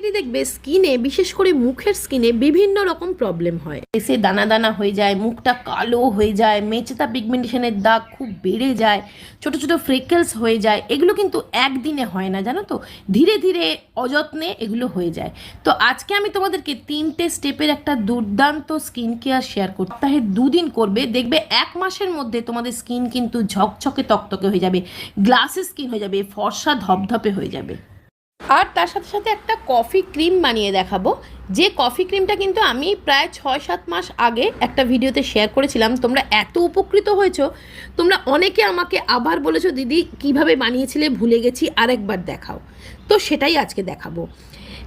অনেকেরই দেখবে স্কিনে, বিশেষ করে মুখের স্কিনে বিভিন্ন রকম প্রবলেম হয়। এসে দানা দানা হয়ে যায়, মুখটা কালো হয়ে যায়, মেচেতা পিগমেন্টেশনের দাগ খুব বেড়ে যায়, ছোট ছোট ফ্রেকেলস হয়ে যায়, এগুলো কিন্তু একদিনে হয় না, জানো তো? ধীরে ধীরে অযত্নে এগুলো হয়ে যায়। তো আজকে আমি তোমাদেরকে তিনটে স্টেপের একটা দুর্দান্ত স্কিন কেয়ার শেয়ার করতে সপ্তাহে দুদিন করবে, দেখবে এক মাসের মধ্যে তোমাদের স্কিন কিন্তু ঝকঝকে, তকতকে হয়ে যাবে গ্লাসে স্কিন হয়ে যাবে, ফর্সা ধপধপে হয়ে যাবে। আর তার সাথে সাথে একটা কফি ক্রিম বানিয়ে দেখাবো। যে কফি ক্রিমটা কিন্তু আমি প্রায় ছয় সাত মাস আগে একটা ভিডিওতে শেয়ার করেছিলাম। তোমরা এত উপকৃত হয়েছো। তোমরা অনেকে আমাকে আবার বলেছ, দিদি, কীভাবে বানিয়েছিলে? ভুলে গেছি, আরেকবার দেখাও। তো সেটাই আজকে দেখাবো।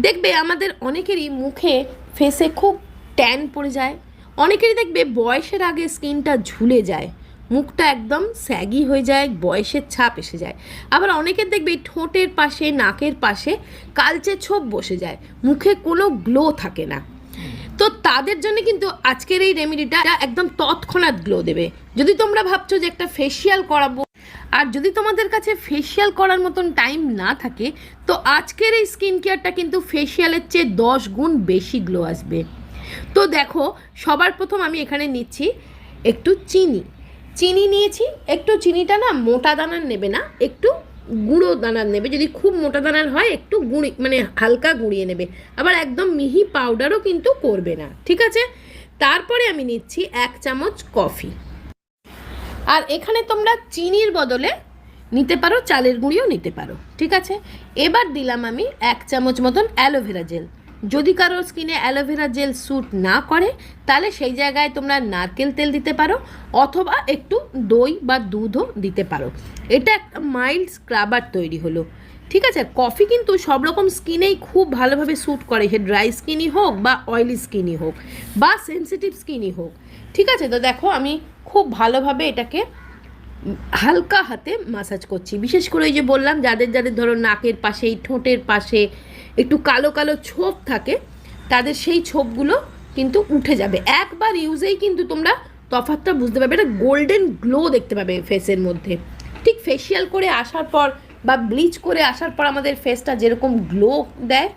দেখবে আমাদের অনেকেরই মুখে ফেসে খুব ট্যান পড়ে যায়। অনেকেরই দেখবে বয়সের আগে স্কিনটা ঝুলে যায়। মুখটা একদম স্যাগি হয়ে যায়, বয়সের ছাপ এসে যায়। আবার অনেকের দেখবে ঠোঁটের পাশে, নাকের পাশে কালচে ছোপ বসে যায়, মুখে কোনো গ্লো থাকে না। তো তাদের জন্য কিন্তু আজকের এই রেমেডিটা একদম তৎক্ষণাৎ গ্লো দেবে। যদি তোমরা ভাবছ যে একটা ফেসিয়াল করাবো, আর যদি তোমাদের কাছে ফেসিয়াল করার মতন টাইম না থাকে, তো আজকের এই স্কিন কেয়ারটা কিন্তু ফেসিয়ালের চেয়ে দশ গুণ বেশি গ্লো আসবে। তো দেখো, সবার প্রথম আমি এখানে নিচ্ছি একটু চিনি। চিনি নিয়েছি, একটু চিনিটা না মোটা দানার নেবে না, একটু গুঁড়ো দানার নেবে, যদি খুব মোটা দানার হয়, একটু গুঁড়ি মানে হালকা গুঁড়িয়ে নেবে। আবার একদম মিহি পাউডারও কিন্তু করবে না, ঠিক আছে? তারপরে আমি নিচ্ছি এক চামচ কফি। আর এখানে তোমরা চিনির বদলে নিতে পারো, চালের গুঁড়িও নিতে পারো, ঠিক আছে? এবার দিলাম আমি এক চামচ মতন অ্যালোভেরা জেল। যদি কারোর স্কিনে অ্যালোভেরা জেল স্যুট না করে, তাহলে সেই জায়গায় তোমরা নারকেল তেল দিতে পারো অথবা একটু দই বা দুধও দিতে পারো। এটা একটা মাইল্ড স্ক্রাবার তৈরি হলো। ঠিক আছে? কফি কিন্তু সব রকম স্কিনেই খুব ভালোভাবে স্যুট করে। সে ড্রাই স্কিনই হোক বা অয়েলি স্কিনই হোক বা সেন্সিটিভ স্কিনই হোক। ঠিক আছে? তো দেখো, আমি খুব ভালোভাবে এটাকে হালকা হাতে মাসাজ করছি। বিশেষ করে ওই যে বললাম, যাদের যাদের ধরো নাকের পাশে ঠোঁটের পাশে একটু কালো কালো ছোপ থাকে, তাদের সেই ছোপগুলো কিন্তু উঠে যাবে। একবার ইউজেই কিন্তু তোমরা তফাতটা বুঝতে পারবে। এটা গোল্ডেন গ্লো দেখতে পাবে ফেসের মধ্যে। ঠিক ফেসিয়াল করে আসার পর বা ব্লিচ করে আসার পর আমাদের ফেসটা যেরকম গ্লো দেয়,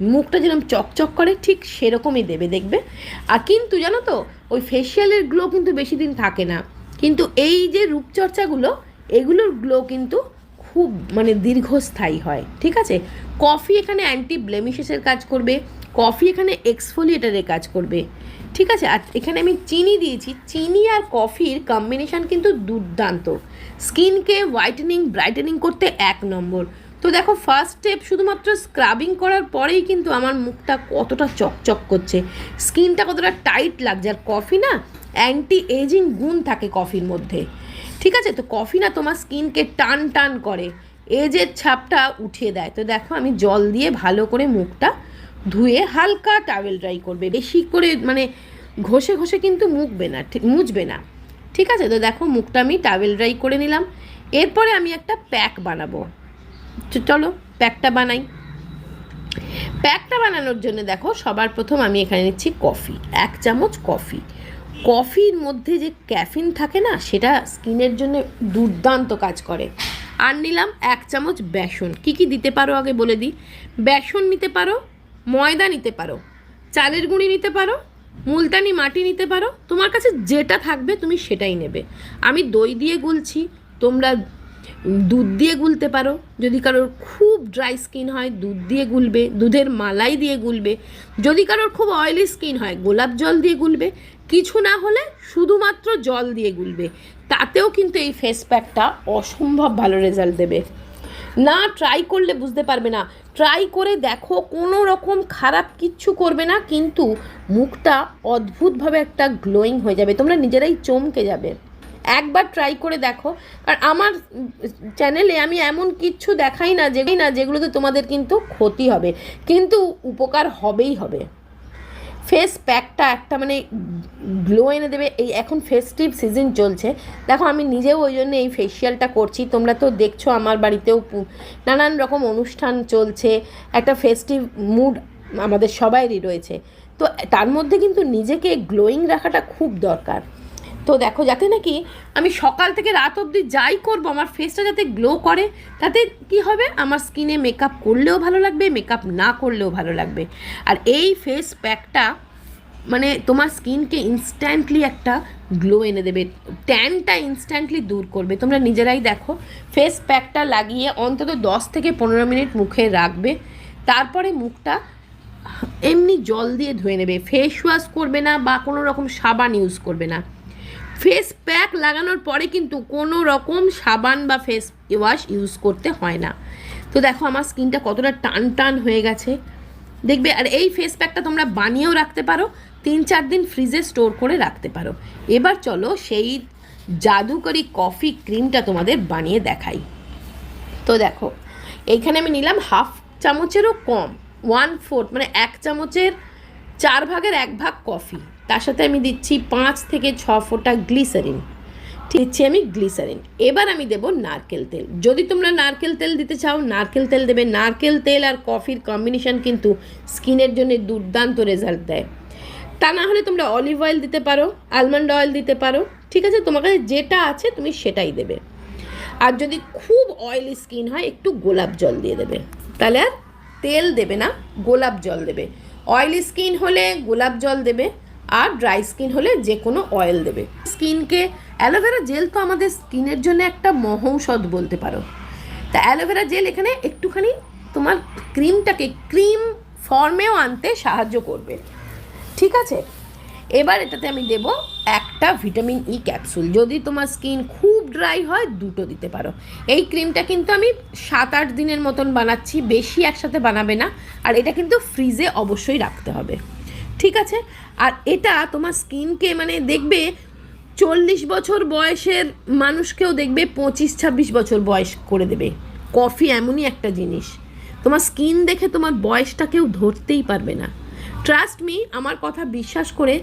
মুখটা যেরকম চকচক করে, ঠিক সেরকমই দেবে, দেখবে। আর কিন্তু জানো তো, ওই ফেসিয়ালের গ্লো কিন্তু বেশি দিন থাকে না। কিন্তু এই যে রূপচর্চাগুলো, এগুলোর গ্লো কিন্তু খুব মানে দীর্ঘস্থায়ী হয়। ঠিক আছে? কফি এখানে অ্যান্টি ব্লেমিশেসের কাজ করবে, কফি এখানে এক্সফোলিয়েটারের কাজ করবে। ঠিক আছে? আর এখানে আমি চিনি দিয়েছি। চিনি আর কফির কম্বিনেশান কিন্তু দুর্দান্ত। স্কিনকে হোয়াইটেনিং ব্রাইটেনিং করতে এক নম্বর। তো দেখো ফার্স্ট স্টেপ শুধুমাত্র স্ক্রাবিং করার পরেই কিন্তু আমার মুখটা কতটা চকচক করছে। স্কিনটা কতটা টাইট লাগছে। আর কফি না অ্যান্টি এজিং গুণ থাকে কফির মধ্যে। ঠিক আছে? তো কফি না তোমার স্কিনকে টান টান করে। এজের ছাপটা উঠিয়ে দেয়। তো দেখো আমি জল দিয়ে ভালো করে মুখটা ধুয়ে হালকা টাওয়েল ড্রাই করবে। বেশি করে মানে ঘষে ঘষে কিন্তু মুখবে না মুছবে না। ঠিক আছে? তো দেখো মুখটা আমি টাওয়েল ড্রাই করে নিলাম। এরপরে আমি একটা প্যাক বানাবো। চলো প্যাকটা বানাই। প্যাকটা বানানোর জন্য দেখো সবার প্রথম আমি এখানে নিচ্ছি কফি এক চামচ কফি কফির মধ্যে যে ক্যাফিন থাকে না, সেটা স্কিনের জন্য দুর্দান্ত কাজ করে। আর নিলাম এক চামচ বেসন। কি কি দিতে পারো আগে বলে দিই? বেসন নিতে পারো, ময়দা নিতে পারো, চালের গুঁড়ি নিতে পারো, মুলতানি মাটি নিতে পারো, তোমার কাছে যেটা থাকবে তুমি সেটাই নেবে। আমি দই দিয়ে গুলছি, তোমরা দুধ দিয়ে গুলতে পারো। যদি কারোর খুব ড্রাই স্কিন হয়, দুধ দিয়ে গুলবে, দুধের মালাই দিয়ে গুলবে। যদি কারোর খুব অয়েলি স্কিন হয়, গোলাপ জল দিয়ে গুলবে। কিছু না হলে শুধুমাত্র জল দিয়ে গুলবে। তাতেও কিন্তু এই ফেস প্যাকটা অসম্ভব ভালো রেজাল্ট দেবে। না ট্রাই করলে বুঝতে পারবে না। ট্রাই করে দেখো, কোনো রকম খারাপ কিচ্ছু করবে না, কিন্তু মুখটা অদ্ভুতভাবে একটা গ্লোয়িং হয়ে যাবে। তোমরা নিজেরাই চমকে যাবে। একবার ট্রাই করে দেখো। আর আমার চ্যানেলে আমি এমন কিচ্ছু দেখাই না যে না, যেগুলোতে তোমাদের কিন্তু ক্ষতি হবে। কিন্তু উপকার হবেই হবে। ফেস প্যাকটা একটা মানে গ্লো এনে দেবে। এই এখন ফেস্টিভ সিজন চলছে। দেখো, আমি নিজেও ওই জন্য এই ফেসিয়ালটা করছি। তোমরা তো দেখছ, আমার বাড়িতেও নানান রকম অনুষ্ঠান চলছে। একটা ফেস্টিভ মুড আমাদের সবাইরই রয়েছে। তো তার মধ্যে কিন্তু নিজেকে গ্লোয়িং রাখাটা খুব দরকার। তো দেখো, যাতে নাকি আমি সকাল থেকে রাত অবধি যাই করব, আমার ফেসটা যাতে গ্লো করে, তাতে কি হবে? আমার স্কিনে মেকআপ করলেও ভালো লাগবে মেকআপ না করলেও ভালো লাগবে। আর এই ফেস প্যাকটা মানে তোমার স্কিনকে ইনস্ট্যান্টলি একটা গ্লো এনে দেবে ট্যানটা ইনস্ট্যান্টলি দূর করবে। তোমরা নিজেরাই দেখো ফেস প্যাকটা লাগিয়ে অন্তত দশ থেকে পনেরো মিনিট মুখে রাখবে, তারপরে মুখটা এমনি জল দিয়ে ধুয়ে নেবে। ফেস ওয়াশ করবে না বা কোনো রকম সাবান ইউজ করবে না। ফেস প্যাক লাগানোর পরে কিন্তু কোনো রকম সাবান বা ফেস ওয়াশ ইউজ করতে হয় না। তো দেখো আমার স্কিনটা কতটা টান টান হয়ে গেছে। দেখবে, আর এই ফেস প্যাকটা তোমরা বানিয়েও রাখতে পারো, তিন চার দিন ফ্রিজে স্টোর করে রাখতে পারো। এবার চলো সেই জাদুকরি কফি ক্রিমটা তোমাদের বানিয়ে দেখাই। তো দেখো এইখানে আমি নিলাম হাফ চামচেরও কম ওয়ান ফোর্থ মানে এক চামচের চার ভাগের এক ভাগ কফি তার সাথে আমি দিচ্ছি পাঁচ থেকে ছ ফোঁটা গ্লিসারিন। দিচ্ছি আমি গ্লিসারিন। এবার আমি দেব নারকেল তেল। যদি তোমরা নারকেল তেল দিতে চাও, নারকেল তেল দেবে। নারকেল তেল আর কফির কম্বিনেশন কিন্তু স্কিনের জন্য দুর্দান্ত রেজাল্ট দেয়। তা না হলে তোমরা অলিভ অয়েল দিতে পারো আলমন্ড অয়েল দিতে পারো। ঠিক আছে? তোমার কাছে যেটা আছে তুমি সেটাই দেবে। আর যদি খুব অয়েলি স্কিন হয়, একটু গোলাপ জল দিয়ে দেবে। তাহলে আর তেল দেবে না, গোলাপ জল দেবে। অয়েলি স্কিন হলে গোলাপ জল দেবে। আর ড্রাই স্কিন হলে যে কোনো অয়েল দেবে। স্কিনকে অ্যালোভেরা জেল তো আমাদের স্কিনের জন্য একটা মহৌষধ বলতে পারো। তা অ্যালোভেরা জেল এখানে একটুখানি তোমার ক্রিমটাকে ক্রিম ফর্মেও আনতে সাহায্য করবে। ঠিক আছে? এবার এটাতে আমি দেব একটা ভিটামিন ই ক্যাপসুল। যদি তোমার স্কিন খুব ড্রাই হয়, দুটো দিতে পারো। এই ক্রিমটা কিন্তু আমি সাত আট দিনের মতন বানাচ্ছি, বেশি একসাথে বানাবে না। আর এটা কিন্তু ফ্রিজে অবশ্যই রাখতে হবে। ঠিক আছে? আর এটা তোমার স্কিনকে মানে দেখবে চল্লিশ বছর বয়সের মানুষকেও দেখবে পঁচিশ, ছাব্বিশ বছর বয়স করে দেবে। কফি এমনই একটা জিনিস। তোমার স্কিন দেখে তোমার বয়সটা কেউ ধরতেই পারবে না। ট্রাস্ট মি আমার কথা বিশ্বাস করে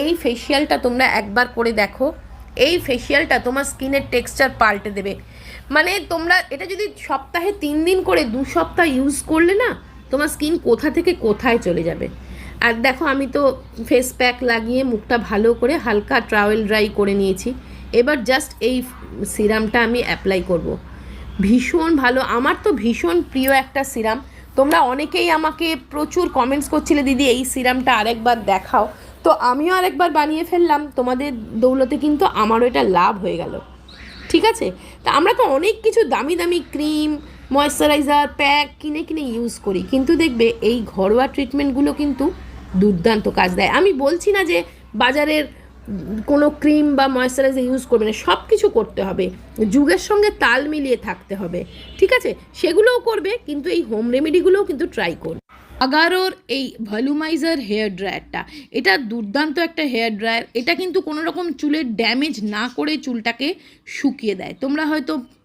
এই ফেসিয়ালটা তোমরা একবার করে দেখো। এই ফেসিয়ালটা তোমার স্কিনের টেক্সচার পাল্টে দেবে। মানে তোমরা, এটা যদি সপ্তাহে তিন দিন করে দু সপ্তাহ ইউজ করলে না, তোমার স্কিন কোথা থেকে কোথায় চলে যাবে? আর দেখো, আমি তো ফেস প্যাক লাগিয়ে মুখটা ভালো করে হালকা ট্রাভেল ড্রাই করে নিয়েছি। এবার জাস্ট এই সিরামটা আমি অ্যাপ্লাই করব। ভীষণ ভালো, আমার তো ভীষণ প্রিয় একটা সিরাম তোমরা অনেকেই আমাকে প্রচুর কমেন্টস করছিলে, দিদি, এই সিরামটা আরেকবার দেখাও। তো আমিও আরেকবার বানিয়ে ফেললাম। তোমাদের দৌলতে কিন্তু আমারও এটা লাভ হয়ে গেল। ঠিক আছে? তা আমরা তো অনেক কিছু দামি দামি ক্রিম ময়শ্চারাইজার প্যাক কিনে কিনে ইউজ করি। কিন্তু দেখবে এই ঘরোয়া ট্রিটমেন্টগুলো কিন্তু দুর্দান্ত কাজ দেয়। আমি বলছি না যে বাজারের কোনো ক্রিম বা ময়শ্চারাইজার ইউজ করবে না সব কিছু করতে হবে। যুগের সঙ্গে তাল মিলিয়ে থাকতে হবে, ঠিক আছে? সেগুলোও করবে, কিন্তু এই হোম রেমেডিগুলোও কিন্তু ট্রাই করবে। আগারোর এই ভলিউমাইজার হেয়ার ড্রায়ারটা এটা দুর্দান্ত একটা হেয়ার ড্রায়ার এটা কিন্তু কোনো রকম চুলের ড্যামেজ না করে চুলটাকে শুকিয়ে দেয়। তোমরা হয়তো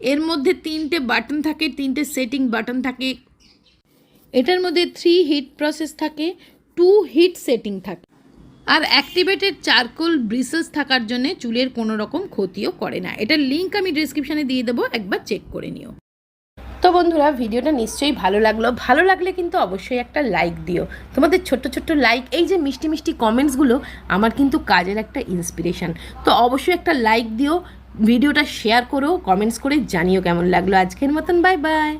এর মধ্যে তিনটে বাটন থাকে, তিনটে সেটিং বাটন থাকে। এটার মধ্যে থ্রি হিট প্রসেস থাকে টু হিট সেটিং থাকে। আর অ্যাক্টিভেটেড চারকোল ব্রিসেস থাকার জন্য চুলের কোনো রকম ক্ষতিও করে না। এটার লিঙ্ক আমি ডিসক্রিপশানে দিয়ে দেবো, একবার চেক করে নিও। তো বন্ধুরা, ভিডিওটা নিশ্চয়ই ভালো লাগল। ভালো লাগলে কিন্তু অবশ্যই একটা লাইক দিও। তোমাদের ছোট্ট ছোট্ট লাইক এই যে মিষ্টি মিষ্টি কমেন্টসগুলো আমার কিন্তু কাজের একটা ইন্সপিরেশন তো অবশ্যই একটা লাইক দিও ভিডিওটা শেয়ার করো কমেন্টস করে জানিও কেমন লাগল আজকের মতন। Bye bye